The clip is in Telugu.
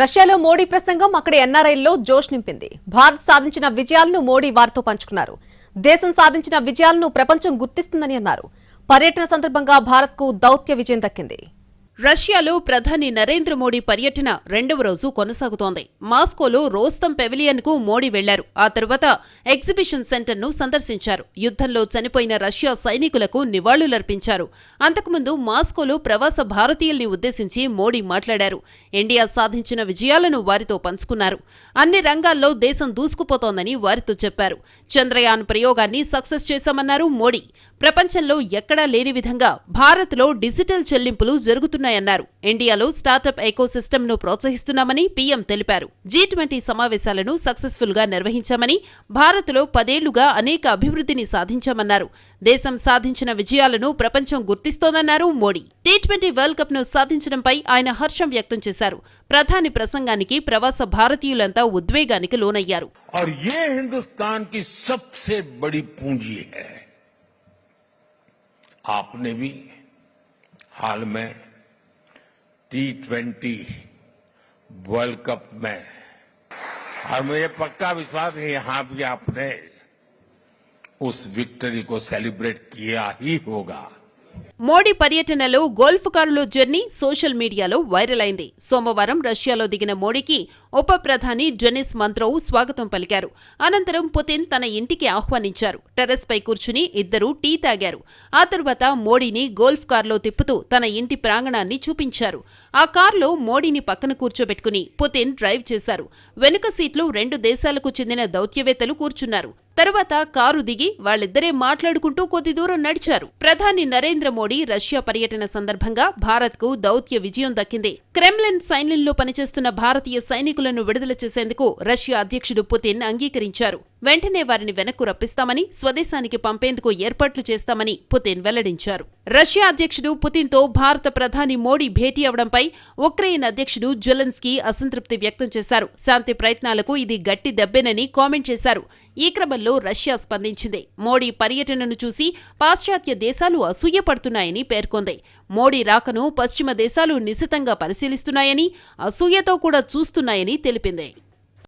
రష్యాలో మోడీ ప్రసంగం అక్కడి ఎన్ఆర్ఐల్లో జోష్ నింపింది. భారత్ సాధించిన విజయాలను మోడీ వారితో పంచుకున్నారు. దేశం సాధించిన విజయాలను ప్రపంచం గుర్తిస్తుందని అన్నారు. పర్యటన సందర్భంగా భారత్కు దౌత్య విజయం దక్కింది. రష్యాలో ప్రధాని నరేంద్ర మోడీ పర్యటన రెండవ రోజు కొనసాగుతోంది. మాస్కోలో రోస్తం పెవిలియన్కు మోడీ వెళ్ళారు. ఆ తర్వాత ఎగ్జిబిషన్ సెంటర్ను సందర్శించారు. యుద్ధంలో చనిపోయిన రష్యా సైనికులకు నివాళులర్పించారు. అంతకుముందు మాస్కోలో ప్రవాస భారతీయుల్ని ఉద్దేశించి మోడీ మాట్లాడారు. ఇండియా సాధించిన విజయాలను వారితో పంచుకున్నారు. అన్ని రంగాల్లో దేశం దూసుకుపోతోందని వారితో చెప్పారు. చంద్రయాన్ ప్రయోగాన్ని సక్సెస్ చేశామన్నారు మోడీ. ప్రపంచంలో ఎక్కడా లేని విధంగా భారత్లో డిజిటల్ చెల్లింపులు జరుగుతున్నాయన్నారు ఇండియాలో స్టార్టప్ ఎకోసిస్టమ్ను ప్రోత్సహిస్తున్నామని పీఎం తెలిపారు జీ ట్వంటీ సమావేశాలను సక్సెస్ఫుల్ గా నిర్వహించామని భారత్లో పదేళ్లుగా అనేక అభివృద్ధిని సాధించామన్నారు దేశం సాధించిన విజయాలను ప్రపంచం గుర్తిస్తోందన్నారు Modi T twenty world cup ను సాధించడంపై ఆయన హర్షం వ్యక్తం చేశారు ప్రధాని ప్రసంగానికి ప్రవాస భారతీయులంతా ఉద్వేగానికి లోనయ్యారు और ये हिंदुस्तान की सबसे बड़ी पूंजी है आपने भी हाल में टी ट्वेंटी वर्ल्ड कप में, और मुझे पक्का विश्वास है यहाँ भी आपने उस विक्ट्री को सेलिब्रेट किया ही होगा। మోడీ పర్యటనలో గోల్ఫ్ కారులో జర్నీ సోషల్ మీడియాలో వైరల్ అయింది. సోమవారం రష్యాలో దిగిన మోడీకి ఉప ప్రధాని డెనిస్ మంత్రోవ్ స్వాగతం పలికారు. అనంతరం పుతిన్ తన ఇంటికి ఆహ్వానించారు. టెర్రస్పై కూర్చుని ఇద్దరూ టీ తాగారు. ఆ తర్వాత మోడీని గోల్ఫ్ కారులో తిప్పుతూ తన ఇంటి ప్రాంగణాన్ని చూపించారు. ఆ కారులో మోడీని పక్కన కూర్చోబెట్టుకుని పుతిన్ డ్రైవ్ చేశారు. వెనుక సీట్లో రెండు దేశాలకు చెందిన దౌత్యవేత్తలు కూర్చున్నారు. తర్వాత కారు దిగి వాళ్ళిద్దరే మాట్లాడుకుంటూ కొద్ది దూరం నడిచారు. ప్రధాని నరేంద్ర మోడీ రష్యా పర్యటన సందర్భంగా భారత్కు దౌత్య విజయం దక్కింది. క్రెమ్లిన్ సైన్యంలో పనిచేస్తున్న భారతీయ సైనికులను విడుదల చేసేందుకు రష్యా అధ్యక్షుడు పుతిన్ అంగీకరించారు. వెంటనే వారిని వెనక్కు రప్పిస్తామని స్వదేశానికి పంపేందుకు ఏర్పాట్లు చేస్తామని పుతిన్ వెల్లడించారు. రష్యా అధ్యక్షుడు పుతిన్తో భారత ప్రధాని మోడీ భేటీ అవడంపై ఉక్రెయిన్ అధ్యక్షుడు జెలెన్స్కీ అసంతృప్తి వ్యక్తం చేశారు. శాంతి ప్రయత్నాలకు ఇది గట్టి దెబ్బేనని కామెంట్ చేశారు. ఈ క్రమంలో రష్యా స్పందించింది. మోడీ పర్యటనను చూసి పాశ్చాత్య దేశాలు అసూయపడుతున్నాయని పేర్కొంది. మోడీ రాకను పశ్చిమ దేశాలు నిశితంగా పరిశీలిస్తున్నాయని అసూయతో కూడా చూస్తున్నాయని తెలిపింది.